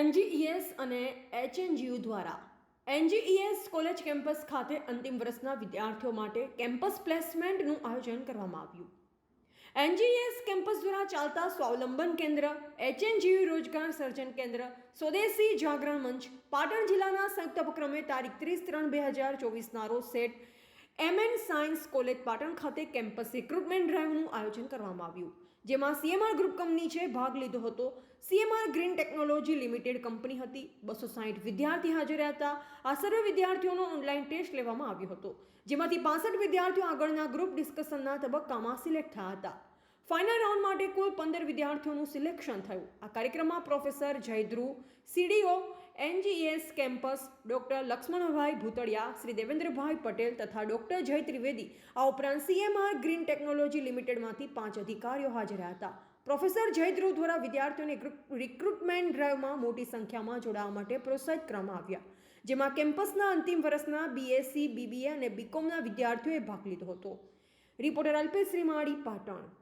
એનજીઈએસ અને એચએનજીયુ દ્વારા એનજીઈએસ college campus ખાતે અંતિમ વર્ષના વિદ્યાર્થીઓ માટે કેમ્પસ પ્લેસમેન્ટનું આયોજન કરવામાં આવ્યું. એનજીએસ કેમ્પસ દ્વારા ચાલતા સ્વાવલંબન કેન્દ્ર, એચએનજીયુ રોજગાર સર્જન કેન્દ્ર, સ્વદેશી જાગરણ મંચ, પાટણ જિલ્લાના સંયુક્ત ઉપક્રમે તારીખ ત્રીસ ત્રણ બે હજાર ચોવીસના રોજ Sheth MN science college Patan ખાતે કેમ્પસ રિક્રુટમેન્ટ ડ્રાઈવનું આયોજન કરવામાં આવ્યું, જેમાં સીએમઆર ગ્રુપ કંપની ભાગ લીધો હતો. CMR green technology limited company હતી. બસો સાહીઠ વિદ્યાર્થી હાજર હતા. આ સર્વે વિદ્યાર્થીઓનો ઓનલાઈન ટેસ્ટ લેવામાં આવ્યો હતો, જેમાંથી પાસઠ વિદ્યાર્થીઓ આગળના ગ્રુપ ડિસ્કશનના તબક્કામાં સિલેક્ટ થયા હતા. ફાઇનલ રાઉન્ડ માટે કુલ પંદર વિદ્યાર્થીઓનું સિલેક્શન થયું. આ કાર્યક્રમમાં professor Jaydhruv, CDO NGS campus doctor Laxmanbhai Bhutadiya, Shri Devendrabhai Patel તથા ડૉક્ટર જય ત્રિવેદી આ ઉપરાંત સીએમઆર ગ્રીન ટેકનોલોજી લિમિટેડમાંથી પાંચ અધિકારીઓ હાજર હતા. પ્રોફેસર જયધ્રુવ દ્વારા વિદ્યાર્થીઓને રિક્રુટમેન્ટ ડ્રાઈવમાં મોટી સંખ્યામાં જોડાવા માટે પ્રોત્સાહિત કરવામાં આવ્યા, જેમાં કેમ્પસના અંતિમ વર્ષના બીએસસી, બીબીએ અને બીકોમના વિદ્યાર્થીઓએ ભાગ લીધો હતો. રિપોર્ટર અલ્પેશ શ્રીમાળી, પાટણ.